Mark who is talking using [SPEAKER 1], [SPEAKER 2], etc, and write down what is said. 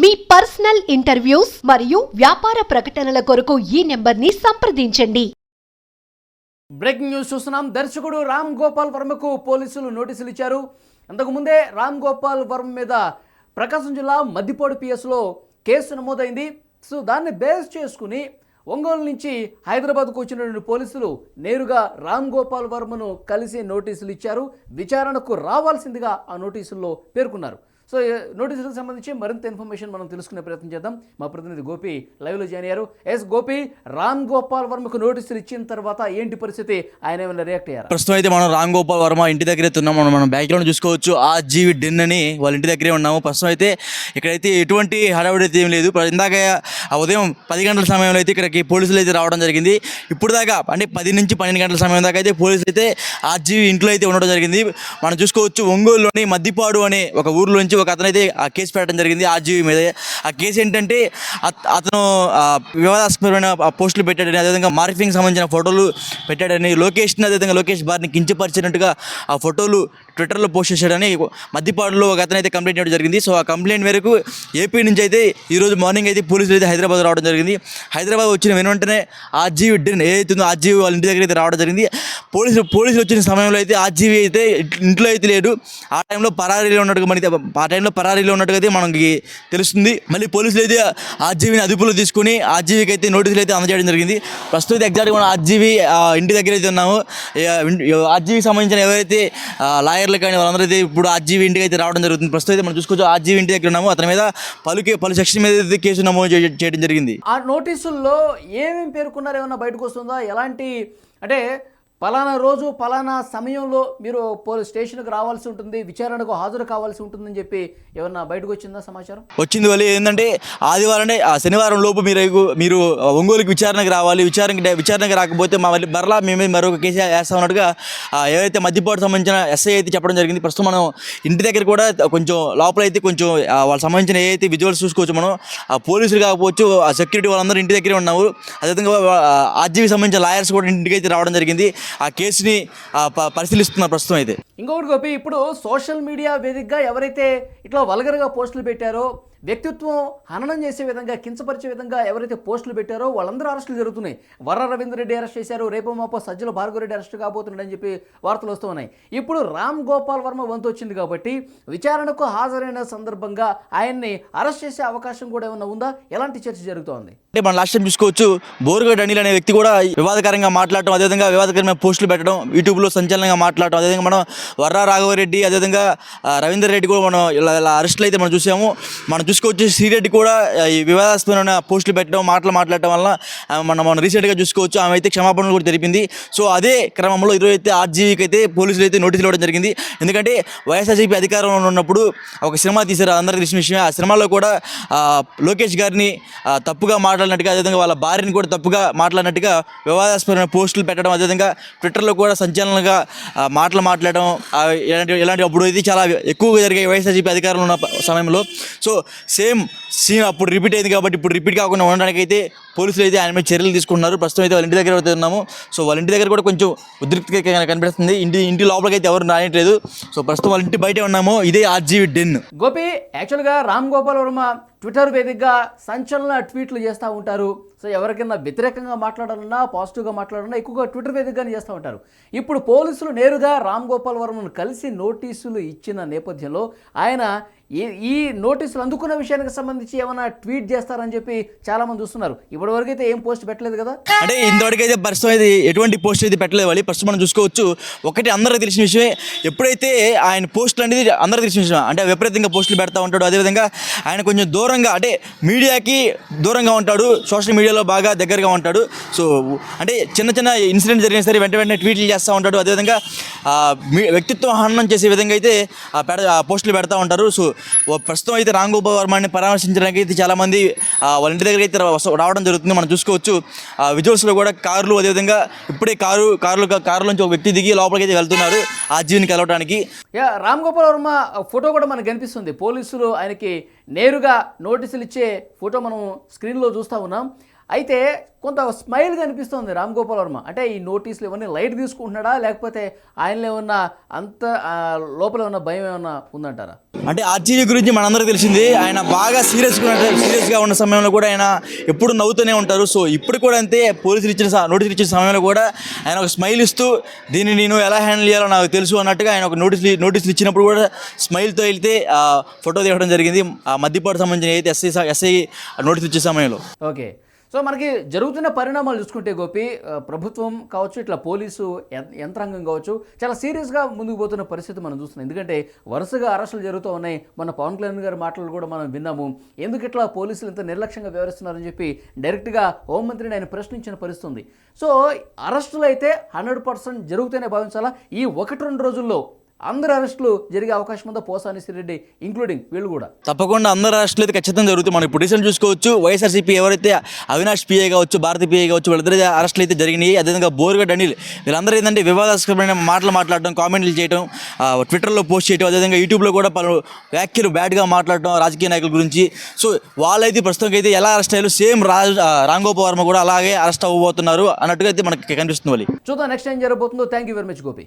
[SPEAKER 1] మీ personal interviews మరియు వ్యాపార ప్రకటనల కొరకు ఈ నెంబర్ని సంప్రదించండి.
[SPEAKER 2] బ్రేకింగ్ న్యూస్ చూస్తున్నాం. దర్శకుడు రామ్ గోపాల్ వర్మకు పోలీసులు నోటీసులు ఇచ్చారు. అంతకుముందే రామ్ గోపాల్ వర్మ మీద ప్రకాశం జిల్లా మద్దిపోడు పిఎస్లో కేసు నమోదైంది. సో దాన్ని బేస్ చేసుకుని ఒంగోలు నుంచి హైదరాబాద్కు వచ్చినటువంటి పోలీసులు నేరుగా రామ్ గోపాల్ వర్మను కలిసి నోటీసులు ఇచ్చారు. విచారణకు రావాల్సిందిగా ఆ నోటీసుల్లో పేర్కొన్నారు. సో నోటీసులకు సంబంధించి మరింత ఇన్ఫర్మేషన్ మనం తెలుసుకునే ప్రయత్నం చేద్దాం. మా ప్రతినిధి గోపి లైవ్లో జాయిన్ అయ్యారు. ఎస్ గోపి రామ్ గోపాల్ వర్మకు నోటీసులు ఇచ్చిన తర్వాత ఏంటి పరిస్థితి? ఆయన ఏమైనా రియాక్ట్ అయ్యారు?
[SPEAKER 3] ప్రస్తుతం అయితే మనం రామ్ గోపాల్ వర్మ ఇంటి దగ్గరే ఉన్నాం. మనం మనం బ్యాక్గ్రౌండ్ చూసుకోవచ్చు. ఆ జీవి డిన్ అని వాళ్ళ ఇంటి దగ్గరే ఉన్నాము. ప్రస్తుతం అయితే ఇక్కడైతే ఎటువంటి హడావిడి అయితే ఏం లేదు. ఇందాక ఉదయం పది గంటల సమయంలో అయితే ఇక్కడికి పోలీసులు అయితే రావడం జరిగింది. ఇప్పుడు దాకా అంటే పది నుంచి పన్నెండు గంటల సమయం దాకా అయితే పోలీసులు అయితే ఆ జీవి ఇంట్లో అయితే ఉండడం జరిగింది. మనం చూసుకోవచ్చు ఒంగోలులోని మద్దిపాడు అనే ఒక ఊర్లోంచి నుంచి ఒక అతను అయితే ఆ కేసు పెట్టడం జరిగింది ఆ మీద. ఆ కేసు ఏంటంటే అత- అతను వివాదాస్పదమైన పోస్టులు పెట్టాడని అదేవిధంగా మార్ఫింగ్ సంబంధించిన ఫోటోలు పెట్టాడని లోకేష్ని అదేవిధంగా లోకేష్ బారిని కించపరిచినట్టుగా ఆ ఫోటోలు ట్విట్టర్లో పోస్ట్ చేశాడని మధ్యపాడులో ఒక అతను అయితే కంప్లైంట్ ఇవ్వడం జరిగింది. సో ఆ కంప్లైంట్ మేరకు ఏపీ నుంచి అయితే ఈరోజు మార్నింగ్ అయితే పోలీసులు అయితే హైదరాబాద్ రావడం జరిగింది. హైదరాబాద్ వచ్చిన వెను వెంటనే ఆ జీవి ఏదైతుందో ఆ వాళ్ళ ఇంటి దగ్గర అయితే రావడం జరిగింది. పోలీసులు పోలీసులు వచ్చిన సమయంలో అయితే ఆ జీవి అయితే ఇంట్లో అయితే లేడు. ఆ టైంలో పరారీలో ఉన్నట్టుగా మనకి ఆ టైంలో పరారీలో ఉన్నట్టుగా అయితే మనకి తెలుస్తుంది. మళ్ళీ పోలీసులు అయితే ఆర్జీవిని అదుపులో తీసుకుని ఆర్జీవికి అయితే నోటీసులు అయితే అందజేయడం జరిగింది. ప్రస్తుతం అయితే ఎగ్జాక్ట్గా మనం ఆ జీవి ఆ ఇంటి దగ్గర అయితే ఉన్నాము ఆర్జీవికి సంబంధించిన ఎవరైతే లాయర్లు కానీ వాళ్ళందరూ అయితే ఇప్పుడు ఆ జీవి ఇంటికి అయితే రావడం జరుగుతుంది. ప్రస్తుతం అయితే మనం చూసుకోవచ్చు ఆ జీవి ఇంటి దగ్గర ఉన్నాము. అతని మీద పలుకే పలు సెక్షన్ మీద అయితే కేసు నమోదు చేయడం జరిగింది.
[SPEAKER 2] ఆ నోటీసుల్లో ఏమేమి పేర్కొన్నారు? ఏమైనా బయటకు వస్తుందా? ఎలాంటి అంటే ఫలానా రోజు ఫలానా సమయంలో మీరు పోలీస్ స్టేషన్కి రావాల్సి ఉంటుంది విచారణకు హాజరు కావాల్సి ఉంటుందని చెప్పి ఏమన్నా బయటకు వచ్చిందా సమాచారం?
[SPEAKER 3] వచ్చింది వల్ల ఏంటంటే ఆదివారం అంటే ఆ శనివారం లోపు మీరు మీరు ఒంగోలుకి విచారణకు రావాలి విచారణకి విచారణకి రాకపోతే మా మళ్ళీ మరలా మేమే మరొక కేసు వేస్తా ఉన్నట్టుగా ఏవైతే మద్యపాటు సంబంధించిన ఎస్ఐ అయితే చెప్పడం జరిగింది ప్రస్తుతం మనం ఇంటి దగ్గర కూడా కొంచెం లోపల అయితే కొంచెం వాళ్ళకి సంబంధించిన ఏవైతే విజువల్స్ చూసుకోవచ్చు మనం ఆ పోలీసులు కాకపోవచ్చు ఆ సెక్యూరిటీ వాళ్ళందరూ ఇంటి దగ్గరే ఉన్నాము. అదేవిధంగా ఆర్జీవి సంబంధించిన లాయర్స్ కూడా ఇంటికి అయితే రావడం జరిగింది. ఆ కేసుని ప- పరిశీలిస్తున్నారు ప్రస్తుతం అయితే.
[SPEAKER 2] ఇంకొకటి గోపి ఇప్పుడు సోషల్ మీడియా వేదికగా ఎవరైతే ఇట్లా వల్గర్గా పోస్టులు పెట్టారో వ్యక్తిత్వం హననం చేసే విధంగా కించపరిచే విధంగా ఎవరైతే పోస్టులు పెట్టారో వాళ్ళందరూ అరెస్టులు జరుగుతున్నాయి. వర్ర రవీంద్ర రెడ్డి అరెస్ట్ చేశారు రేపు మాపో సజ్జల భార్గవరెడ్డి అరెస్ట్ కాబోతున్నాడని చెప్పి వార్తలు వస్తూ ఉన్నాయి. ఇప్పుడు రామ్ గోపాల్ వర్మ వంతు వచ్చింది కాబట్టి విచారణకు హాజరైన సందర్భంగా ఆయన్ని అరెస్ట్ చేసే అవకాశం కూడా ఏమైనా ఉందా? ఎలాంటి చర్చ జరుగుతోంది?
[SPEAKER 3] అంటే మనం లాస్ట్ టైం చూసుకోవచ్చు బోరుగడ్ అనిల్ అనే వ్యక్తి కూడా వివాదకరంగా మాట్లాడటం అదేవిధంగా వివాదకరమైన పోస్టులు పెట్టడం యూట్యూబ్లో సంచలనంగా మాట్లాడటం అదేవిధంగా మనం వర్రా రాఘవరెడ్డి అదేవిధంగా రవీందర్ రెడ్డి కూడా మనం ఇలా ఇలా అరెస్టులు అయితే మనం చూసాము. మనం చూసుకోవచ్చు శ్రీరెడ్డి కూడా ఈ వివాదాస్పదమైన పోస్టులు పెట్టడం మాటలు మాట్లాడటం వల్ల మనం మనం రీసెంట్గా చూసుకోవచ్చు. ఆమె అయితే క్షమాపణలు కూడా తెలిపింది. సో అదే క్రమంలో ఈరోజు అయితే ఆర్జీవీకి అయితే పోలీసులు అయితే నోటీసులు ఇవ్వడం జరిగింది. ఎందుకంటే వైఎస్ఆర్సీపీ అధికారంలో ఉన్నప్పుడు ఒక సినిమా తీశారు అందరికీ తెలిసిన విషయమే. ఆ సినిమాలో కూడా లోకేష్ గారిని తప్పుగా మాట్లాడినట్టుగా అదేవిధంగా వాళ్ళ భార్యని కూడా తప్పుగా మాట్లాడినట్టుగా వివాదాస్పదమైన పోస్టులు పెట్టడం అదేవిధంగా ట్విట్టర్లో కూడా సంచలనంగా మాటలు మాట్లాడడం ఇలాంటి ఇలాంటి అప్పుడు ఇది చాలా ఎక్కువగా జరిగాయి వైఎస్ఆర్సీపీ అధికారంలో ఉన్న సమయంలో. సో సేమ్ సీన్ అప్పుడు రిపీట్ అయింది కాబట్టి ఇప్పుడు రిపీట్ కాకుండా ఉండడానికి అయితే పోలీసులు అయితే ఆయన మీద చర్యలు తీసుకుంటున్నారు. ప్రస్తుతం అయితే వాళ్ళ ఇంటి దగ్గర అయితే ఉన్నాము. సో వాళ్ళ ఇంటి దగ్గర కూడా కొంచెం ఉద్రిక్తగా కనిపిస్తుంది. ఇంటి ఇంటి లోపలికి అయితే ఎవరు రాయట్లేదు సో ప్రస్తుతం వాళ్ళ ఇంటి బయటే ఉన్నాము. ఇదే ఆర్జీవి డెన్.
[SPEAKER 2] గోపి యాక్చువల్గా రామ్ గోపాల్ వర్మ ట్విట్టర్ వేదికగా సంచలన ట్వీట్లు చేస్తూ ఉంటారు. సో ఎవరికైనా వ్యతిరేకంగా మాట్లాడాలన్నా పాజిటివ్గా మాట్లాడాలన్నా ఎక్కువగా ట్విట్టర్ వేదికగానే చేస్తూ ఉంటారు. ఇప్పుడు పోలీసులు నేరుగా రామ్ గోపాల్ వర్మను కలిసి నోటీసులు ఇచ్చిన నేపథ్యంలో ఆయన ఈ ఈ నోటీసులు అందుకున్న విషయానికి సంబంధించి ఏమైనా ట్వీట్ చేస్తారని చెప్పి చాలామంది చూస్తున్నారు. ఇప్పటివరకు అయితే ఏం పోస్ట్ పెట్టలేదు కదా?
[SPEAKER 3] అంటే ఇంతవరకైతే అయితే ప్రస్తుతం అయితే ఎటువంటి పోస్ట్ అయితే పెట్టలేదు వాళ్ళు. ప్రస్తుతం మనం చూసుకోవచ్చు. ఒకటి అందరికీ తెలిసిన విషయమే. ఎప్పుడైతే ఆయన పోస్టులు అనేది అందరికీ తెలిసిన విషయం అంటే విపరీతంగా పోస్టులు పెడతా ఉంటాడు. అదేవిధంగా ఆయన కొంచెం దూరంగా అంటే మీడియాకి దూరంగా ఉంటాడు. సోషల్ మీడియాలో బాగా దగ్గరగా ఉంటాడు. సో అంటే చిన్న చిన్న ఇన్సిడెంట్ జరిగిన సరే వెంట వెంటనే ట్వీట్లు చేస్తూ ఉంటాడు. అదేవిధంగా మీ- వ్యక్తిత్వం హననం చేసే విధంగా అయితే ఆ పెడ ఆ పోస్టులు పెడతా ఉంటారు. సో ప్రస్తుతం అయితే రామ్ గోపాల్ వర్మని పరామర్శించడానికి అయితే చాలామంది వాళ్ళ ఇంటి దగ్గర అయితే రావడం జరుగుతుంది. మనం చూసుకోవచ్చు. ఆ విజువల్స్లో కూడా కార్లు అదేవిధంగా ఇప్పుడే కారు కార్లు కారులో నుంచి ఒక వ్యక్తి దిగి లోపలికి అయితే వెళ్తున్నారు ఆ జీవిని కలవడానికి
[SPEAKER 2] యా రామ్ గోపాల్ వర్మ ఫోటో కూడా మనకు కనిపిస్తుంది. పోలీసులు ఆయనకి నేరుగా నోటీసులు ఇచ్చే ఫోటో మనం స్క్రీన్లో చూస్తూ ఉన్నాం. అయితే కొంత స్మైల్ కనిపిస్తుంది రామ్ గోపాల్ వర్మ. అంటే ఈ నోటీసులు ఇవన్నీ లైట్ తీసుకుంటున్నాడా? లేకపోతే ఆయనలో ఏమన్నా అంత లోపల ఏమన్నా భయం ఏమన్నా ఉందంటారా?
[SPEAKER 3] అంటే ఆర్జీవీ గురించి మనందరికీ తెలిసింది ఆయన బాగా సీరియస్గా సీరియస్గా ఉన్న సమయంలో కూడా ఆయన ఎప్పుడు నవ్వుతూనే ఉంటారు. సో ఇప్పుడు కూడా అంతే పోలీసులు ఇచ్చిన నోటీసులు ఇచ్చిన సమయంలో కూడా ఆయన ఒక స్మైల్ ఇస్తూ దీన్ని నేను ఎలా హ్యాండిల్ చేయాలో నాకు తెలుసు అన్నట్టుగా ఆయన ఒక నోటీసులు నోటీసులు ఇచ్చినప్పుడు కూడా స్మైల్తో వెళ్తే ఫోటో తీయడం జరిగింది. ఆ మధ్యపాటు సంబంధించిన అయితే ఎస్ఐ ఎస్ఐ నోటీసులు ఇచ్చే సమయంలో.
[SPEAKER 2] ఓకే. సో మనకి జరుగుతున్న పరిణామాలు చూసుకుంటే గోపి ప్రభుత్వం కావచ్చు ఇట్లా పోలీసు యంత్రాంగం కావచ్చు చాలా సీరియస్గా ముందుకు పోతున్న పరిస్థితి మనం చూస్తున్నాం. ఎందుకంటే వరుసగా అరెస్టులు జరుగుతూ ఉన్నాయి. మన పవన్ కళ్యాణ్ గారి మాటలు కూడా మనం విన్నాము. ఎందుకు ఇట్లా పోలీసులు ఇంత నిర్లక్ష్యంగా వ్యవహరిస్తున్నారని చెప్పి డైరెక్ట్గా హోంమంత్రిని ఆయన ప్రశ్నించిన పరిస్థితి ఉంది. సో అరెస్టులు అయితే హండ్రెడ్ పర్సెంట్ జరుగుతూనే భావించాలా? ఈ ఒకటి రెండు రోజుల్లో అందరు అరెస్టులు జరిగే అవకాశం ఉందా? పోసాని రెడ్డి ఇంక్లూడింగ్ వీళ్ళు కూడా.
[SPEAKER 3] తప్పకుండా అందరు అరెస్టులు అయితే ఖచ్చితంగా జరుగుతాయి. మనం ఇప్పుడు రీసెంట్ చూసుకోవచ్చు వైఎస్ఆర్సీపీ ఎవరైతే అవినాష్ పిఏ కావచ్చు భారతి పిఏ కావచ్చు వీళ్ళిద్దరి అరెస్టులు అయితే జరిగినాయి. అదేవిధంగా బోర్గడ్ అనిల్ వీళ్ళందరూ ఏంటంటే వివాదాస్పదమైన మాటలు మాట్లాడడం కామెంట్లు చేయడం ట్విట్టర్లో పోస్ట్ చేయడం అదేవిధంగా యూట్యూబ్లో కూడా పలు వ్యాఖ్యలు బ్యాడ్గా మాట్లాడడం రాజకీయ నాయకుల గురించి. సో వాళ్ళైతే ప్రస్తుతం అయితే ఎలా అరెస్ట్ అయ్యారు? సేమ్ రాజ్ గోపాల్ వర్మ కూడా అలాగే అరెస్ట్ అవ్వబోతున్నారు అన్నట్టుగా అయితే మనకి కనిపిస్తుంది వాళ్ళు
[SPEAKER 2] చూద్దాం నెక్స్ట్ ఏం జరగబోతుందో. Thank you very much Gopi.